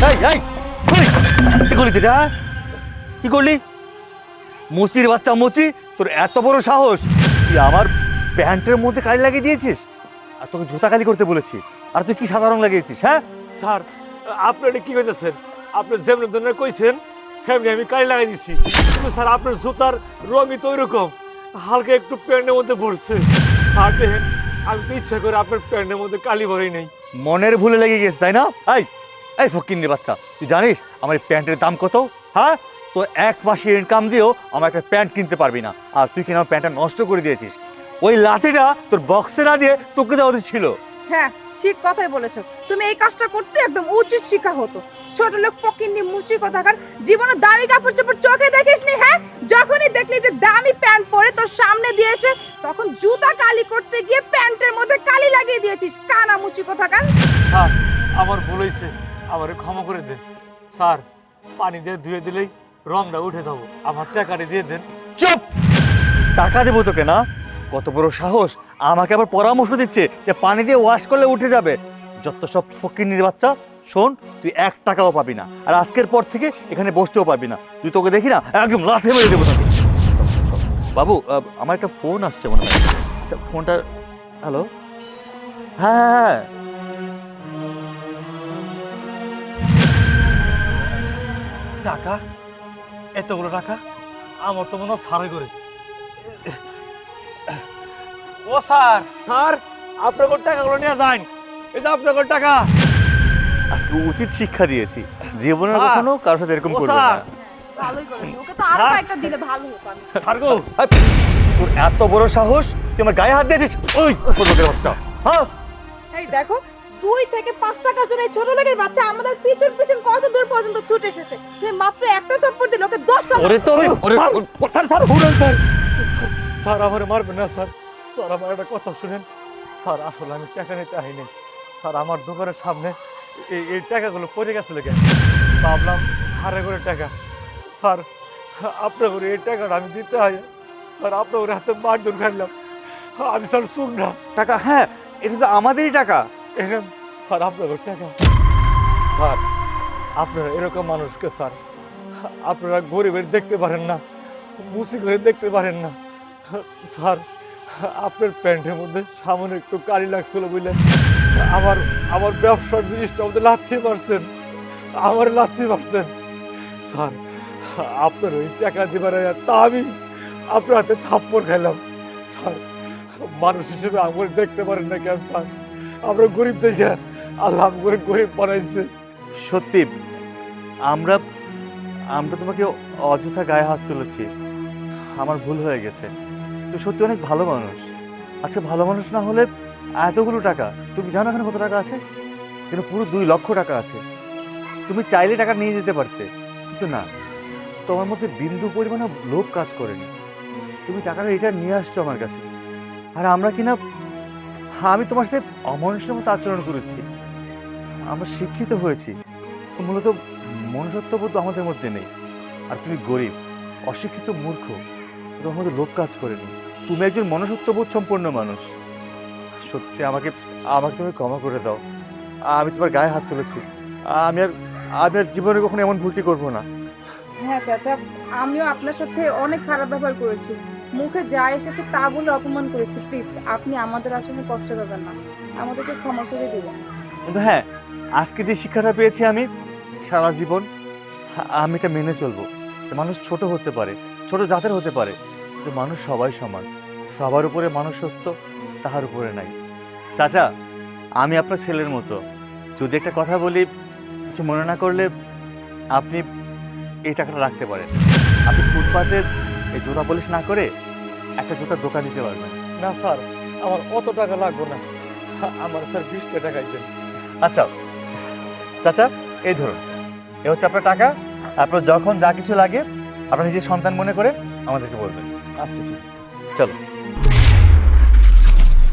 কি করলি তুই হ্যাঁ? কি করলি? মুচির বাচ্চা মুচি তোর এত বড় সাহস। তুই আমার প্যান্টের মধ্যে কালি লাগিয়ে দিয়েছিস? আর তোকে জুতা কালি করতে বলেছি। আর তুই কি সাধারণ লাগিয়েছিস হ্যাঁ? স্যার আপনি এটা কি কইতেছেন? আপনি যেমন ধরনের কইছেন সেমনি আমি কালি লাগাই দিছি। কিন্তু স্যার আপনার জুতার রঙই তো ওইরকম। হালকা একটু প্যান্টের মধ্যে পড়ছে স্যার দেখেন আমি তো ইচ্ছা করে আপনার প্যান্টের মধ্যে কালি ভরাই নাই। মনের ভুলে লেগে গেছে তাই না? এই এই ফকিন্নি বাচ্চা তুই জানিস আমার এই প্যান্টের দাম কত? হ্যাঁ? তোর এক মাসের ইনকাম দিয়েও আমার একটা প্যান্ট কিনতে পারবি না। আর তুই কিনা আমার প্যান্টটা নষ্ট করে দিয়েছিস? ওই লাঠিটা তোর বক্সে না দিয়ে তোকে দেওয়া উচিত ছিল। হ্যাঁ ঠিক কথাই বলেছ। তুমি এই কাজটা করতে একদম উচিত শিক্ষা হতো। ছোট লোক ফকিন্নি মুচি কথাকার জীবনে দামি কাপড় চোপড় চোখে দেখিস নি হ্যাঁ? যখনই দেখলি যে দামি প্যান্ট পরে তোর সামনে দিয়েছে তখন জুতা কালি করতে গিয়ে প্যান্টের মধ্যে কালি লাগিয়ে দিয়েছিস। কানা মুচি কথাকার স্যার আমার ভুল হয়েছে আমারে ক্ষমা করে দেন। স্যার পানি দিয়ে ধুয়ে দিলেই রংটা উঠে যাব। আমার টাকাটা দিয়ে দেন। চুপ! টাকা দেবো তোকে না? কত বড় সাহস। আমাকে আবার পরামর্শ দিচ্ছে যে পানি দিয়ে ওয়াশ করলে উঠে যাবে। যত সব ফকিন্নির বাচ্চা শোন তুই এক টাকাও পাবি না। আর আজকের পর থেকে এখানে বসতেও পারবি না। তুই তোকে দেখি না একদম লাথে মেরে দেবো তোকে। বাবু আমার একটা ফোন আসছে মনে হয়। আচ্ছা, ফোনটা হ্যালো? হ্যাঁ হ্যাঁ হ্যাঁ। টাকা এতগুলো টাকা আমার তো মনে হয় সারে করে। ও স্যার স্যার আপনার টাকাগুলো নিয়ে যান। এই যে আপনার টাকা। আজকে উচিত শিক্ষা দিয়েছি। জীবনে স্যার, কখনো কারোর সাথে এরকম করবে না। ভালোই করেছি। ওকে তো আরও হ্যাঁ? একটা দিলে ভালো হতো আমি। স্যার গো। তোর এত বড় সাহস তুই আমার গায়ে হাত দিয়েছিস? ওই বাচ্চা। হ্যাঁ। এই দেখো দুই থেকে পাঁচ টাকার জন্য এই ছোট লোকের বাচ্চা আমাদের পিছন পিছন কত দূর পর্যন্ত ছুটে এসেছে? তুমি মাত্র একটা থাপ্পড় দিলে ওকে দশটা ওরে তো ওরে sir, sir sir sir. Sir, আমার মারবেন না স্যার। স্যার আমার একটা কথা শুনেন। স্যার আসলে আমি টাকা নিতে আইনি স্যার আমার দোকানের সামনে এই এই টাকাগুলো পড়ে গেছে লেগে। ভাবলাম স্যারের করে টাকা। স্যার আপনার করে এই টাকাটা আমি দিতে হয়। স্যার আপনার করে হাতে মারধর খাইলাম আমি স্যার শুন না। টাকা হ্যাঁ এটা তো আমাদেরই টাকা। এরকম স্যার, আপনার টাকা স্যার, আপনারা এরকম মানুষকে, স্যার, আপনারা গরিবের দেখতে পারেন না মুসি করে দেখতে পারেন না। স্যার, আপনার প্যান্টের মধ্যে সামনে একটু কালি লাগছিল বুঝলেন? আমার আমার ব্যবসার জিনিসটা আমাদের লাথি মারছেন আমার লাথি মারছেন স্যার, আপনার ওই টাকা দিবার তা আমি আপনার হাতে থাপ্পড় খাইলাম। স্যার, মানুষ হিসেবে আমার দেখতে পারেন না কেন, স্যার? আমরা গরিব দেখে আল্লাহ করে গরিব বানাইছে। সত্যি, আমরা আমরা তোমাকে অযথা গায়ে হাত তুলেছি। আমার ভুল হয়ে গেছে। তুমি সত্যি অনেক ভালো মানুষ। আচ্ছা ভালো মানুষ না হলে এতগুলো টাকা, তুমি জানো এখানে কত টাকা আছে? কিন্তু পুরো দুই লক্ষ টাকা আছে। তুমি চাইলে টাকা নিয়ে যেতে পারতে, কিন্তু না। তোমার মধ্যে বিন্দু পরিমাণে লোভ কাজ করেনি। তুমি টাকাটা এটা নিয়ে আসছো আমার কাছে। আর আমরা কিনা আমি তোমার সাথে অমানুষের মতো আচরণ করেছি। আমরা শিক্ষিত হয়েছি। মূলত মনুষ্যত্ববোধ আমাদের মধ্যে নেই। আর তুমি গরিব, অশিক্ষিত মূর্খ, তোমার মধ্যে লোক কাজ করেনি। তুমি একজন মনুষ্যত্ববোধ সম্পন্ন মানুষ। সত্যি, আমাকে আমাকে তুমি ক্ষমা করে দাও। আমি তোমার গায়ে হাত তুলেছি। আমি আর আমি আর জীবনে কখনো এমন ভুলটি করব না। হ্যাঁ চাচা, আমিও আপনার সাথে অনেক খারাপ ব্যবহার করেছি। মুখে যা এসেছে তা বলে অপমান করেছি প্লিজ আপনি আমাদের আসলে কষ্ট পাবেন না। আমাদেরকে ক্ষমা করে দিবেন। কিন্তু হ্যাঁ আজকে যে শিক্ষাটা পেয়েছি আমি, সারা জীবন, আমি এটা মেনে চলবো। মানুষ ছোট হতে পারে, ছোট জাতের হতে পারে, কিন্তু মানুষ সবাই সমান। সবার উপরে মানুষত্ব তাহার উপরে নাই। চাচা, আমি আপনার ছেলের মতো। যদি একটা কথা বলি, কিছু মনে না করলে আপনি এই টাকাটা রাখতে পারেন। আপনি ফুটপাতে এই জুতা পলিশ না করে একটা জুতার দোকান দিতে পারবেন না স্যার আমার অত টাকা লাগবে না। আমার স্যার বিশটা টাকা দেন। আচ্ছা চাচা এই ধরুন এ হচ্ছে আপনার টাকা। আপনার যখন যা কিছু লাগে আপনার নিজের সন্তান মনে করে আমাদেরকে বলবেন। আচ্ছা ঠিক আছে। চলো।